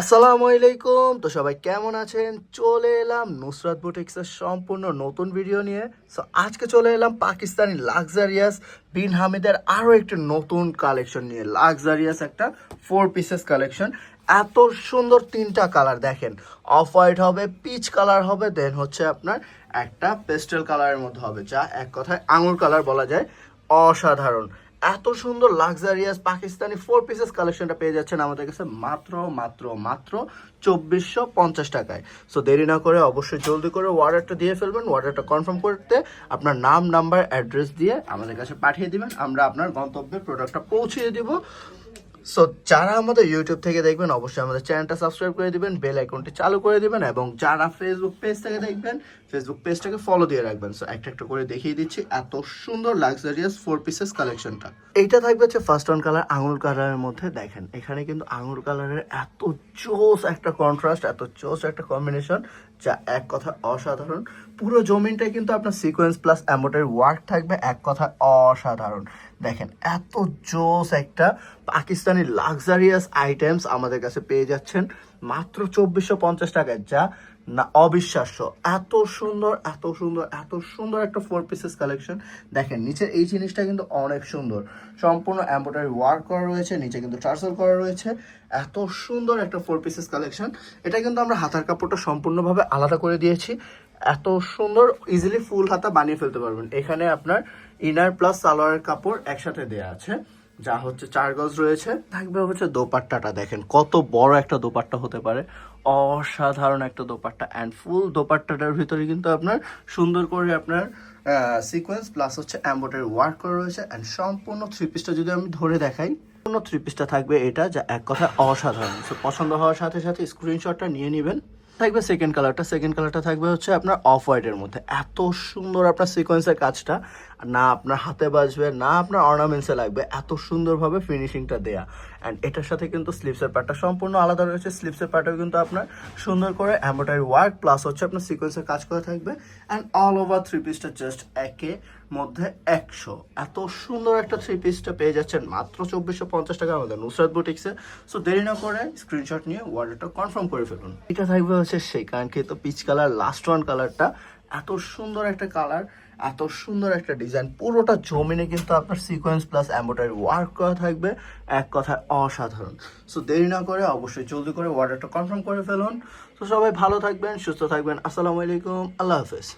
আসসালামু আলাইকুম। তো সবাই কেমন আছেন? চলে এলাম নুসরাত বুটিক্সের সম্পূর্ণ নতুন ভিডিও নিয়ে। সো আজকে চলে এলাম পাকিস্তানি লাক্সারিয়াস বিন হামিদের আরও একটি নতুন কালেকশন নিয়ে। লাক্সারিয়াস একটা ফোর পিসেস কালেকশন এত সুন্দর তিনটা কালার দেখেন। অফ হোয়াইট হবে পিচ কালার হবে দেন হচ্ছে আপনার একটা পেস্টেল কালারের মধ্যে হবে, যা এক কথায় আঙুর কালার বলা যায়। অসাধারণ। এত সুন্দর লাক্সারিয়াস পাকিস্তানি ফোর পিসেস কালেকশনটা পেয়ে যাচ্ছেন আমাদের কাছে মাত্র মাত্র মাত্র চব্বিশশো পঞ্চাশ টাকায়। সো দেরি না করে অবশ্যই জলদি করে অর্ডারটা দিয়ে ফেলবেন অর্ডারটা কনফার্ম করতে আপনার নাম নাম্বার অ্যাড্রেস দিয়ে আমাদের কাছে পাঠিয়ে দিবেন। আমরা আপনার গন্তব্যে প্রোডাক্টটা পৌঁছিয়ে দিব। সো যারা আমাদের ইউটিউব থেকে দেখবেন, অবশ্যই আমাদের চ্যানেলটা সাবস্ক্রাইব করে দিবেন বেল আইকনটি চালু করে দিবেন, এবং যারা ফেসবুক পেজ থেকে দেখবেন ফেসবুক পেজটাকে ফলো দিয়ে রাখবেন। সো একটা একটা করে দেখিয়ে দিচ্ছি এত সুন্দর লাক্সারিয়াস ফোর পিসেস কালেকশনটা এইটা থাকবে হচ্ছে ফার্স্ট অন কালার আঙুর কালারের মধ্যে। দেখেন, এখানে কিন্তু আঙুর কালারের এত জোস একটা কন্ট্রাস্ট এত জোস একটা কম্বিনেশন যা এক কথা অসাধারণ। পুরো জমিনটাই কিন্তু আপনার সিকোয়েন্স প্লাস অ্যাম্বোটারি ওয়ার্ক থাকবে এক কথা অসাধারণ। দেখেন, এত জোস একটা পাকিস্তানি লাক্সারিয়াস আইটেমস আমাদের কাছে পেয়ে যাচ্ছেন। মাত্র চব্বিশশো পঞ্চাশ টাকায়, যা না, অবিশ্বাস্য। এত সুন্দর এত সুন্দর এত সুন্দর একটা ফোর পিসেস কালেকশন দেখেন, নিচের এই জিনিসটা কিন্তু অনেক সুন্দর। সম্পূর্ণ এম্ব্রয়ডারি ওয়ার্ক করা রয়েছে, নিচে কিন্তু টার্সেল করা রয়েছে। এত সুন্দর একটা ফোর পিসেস কালেকশন এটা কিন্তু আমরা হাতার কাপড়টা সম্পূর্ণভাবে আলাদা করে দিয়েছি। এত সুন্দর ইজিলি ফুল হাতা বানিয়ে ফেলতে পারবেন। এখানে আপনার ইনার প্লাস সালোয়ারের কাপড় একসাথে দেওয়া আছে। যা হচ্ছে চার গজ রয়েছে। থাকবে হচ্ছে দোপাট্টাটা দেখেন, কত বড় একটা দোপাট্টা হতে পারে। অসাধারণ একটা দোপাট্টা অ্যান্ড ফুল দোপাট্টাটার ভিতরে কিন্তু আপনার সুন্দর করে আপনার সিকোয়েন্স প্লাস হচ্ছে এম্বোটারি ওয়ার্ক করা রয়েছে অ্যান্ড সম্পূর্ণ থ্রি পিসটা যদি আমি ধরে দেখাই, সম্পূর্ণ থ্রি পিসটা থাকবে এটা যা এক কথা অসাধারণ। পছন্দ হওয়ার সাথে সাথে স্ক্রিনশটটা নিয়ে নেবেন। থাকবে সেকেন্ড কালারটা সেকেন্ড কালারটা থাকবে হচ্ছে আপনার অফ হোয়াইটের মধ্যে। এত সুন্দর আপনার সিকোয়েন্সের কাজটা। না আপনার হাতে বাজবে, না আপনার অর্নামেন্টসে লাগবে, এত সুন্দরভাবে ফিনিশিংটা দেয়া। অ্যান্ড এটার সাথে কিন্তু স্লিপসের পার্টটা সম্পূর্ণ আলাদা রয়েছে। স্লিপসের পার্টেও কিন্তু আপনার সুন্দর করে এম্বোটারি ওয়ার্ক প্লাস হচ্ছে আপনার সিকোয়েন্সের কাজ করে থাকবে। অ্যান্ড অল ওভার থ্রি পিসটা জাস্ট একে মধ্যে একশো। এত সুন্দর একটা থ্রি পিসটা পেয়ে যাচ্ছেন। মাত্র চব্বিশশো পঞ্চাশ টাকা আমাদের নুসরাত বুটিক্সে। সো দেরি না করে স্ক্রিনশট নিয়ে অর্ডারটা কনফার্ম করে ফেলুন। এটা থাকবে হচ্ছে সেই কাঙ্ক্ষিত পিচ কালার লাস্ট ওয়ান কালারটা এত সুন্দর একটা কালার এত সুন্দর একটা ডিজাইন পুরোটা জমিনে কিন্তু আপনার সিকোয়েন্স প্লাস অ্যাম্বোটারি ওয়ার্ক করা থাকবে, এক কথায় অসাধারণ। সো দেরি না করে অবশ্যই জলদি করে অর্ডারটা কনফার্ম করে ফেলুন। তো সবাই ভালো থাকবেন, সুস্থ থাকবেন, আসসালামু আলাইকুম, আল্লাহ হাফেজ।